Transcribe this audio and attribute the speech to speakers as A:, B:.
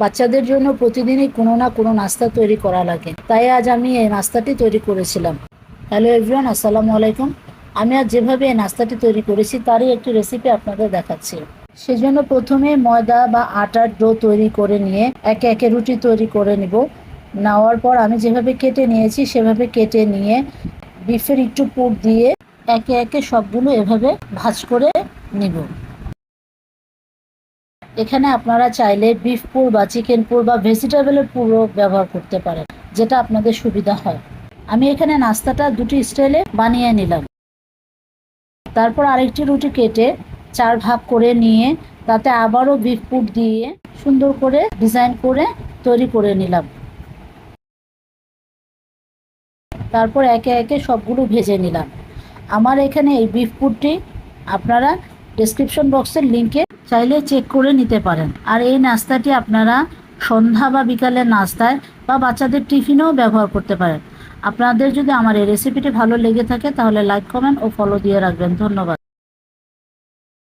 A: বাচ্চাদের জন্য প্রতিদিনই কোনো না কোনো নাস্তা তৈরি করা লাগে। তাই আজ আমি এই নাস্তাটি তৈরি করেছিলাম। হ্যালো এভরিওয়ান, আসসালামু আলাইকুম। আমি আজ যেভাবে এই নাস্তাটি তৈরি করেছি, তারই একটি রেসিপি আপনাদের দেখাচ্ছি। সেজন্য প্রথমে ময়দা বা আটার ডো তৈরি করে নিয়ে একে একে রুটি তৈরি করে নিব। নেওয়ার পর আমি যেভাবে কেটে নিয়েছি, সেভাবে কেটে নিয়ে বিফের একটু পুর দিয়ে একে একে সবগুলো এভাবে ভাজ করে নিব। এখানে আপনারা চাইলে বিফ পুর বা চিকেন পুর বা ভেজিটেবলের পুরও ব্যবহার করতে পারেন, যেটা আপনাদের সুবিধা হয়। আমি এখানে নাস্তাটা দুটি স্টাইলে বানিয়ে নিলাম। তারপর আরেকটি রুটি কেটে চার ভাগ করে নিয়ে তাতে আবারও বিফ পুর দিয়ে সুন্দর করে ডিজাইন করে তৈরি করে নিলাম। তারপর একে একে সবগুলো ভেজে নিলাম। আমার এখানে এই বিফ পুরটি আপনারা ডিসক্রিপশন বক্সের লিঙ্কে চাইলে চেক করে নিতে পারেন। আর এই নাস্তাটি আপনারা সন্ধ্যা বা বিকালের নাস্তায় বা বাচ্চাদের টিফিনেও ব্যবহার করতে পারেন। আপনাদের যদি আমার এই রেসিপিটি ভালো লেগে থাকে, তাহলে লাইক কমেন্ট ও ফলো দিয়ে রাখবেন। ধন্যবাদ।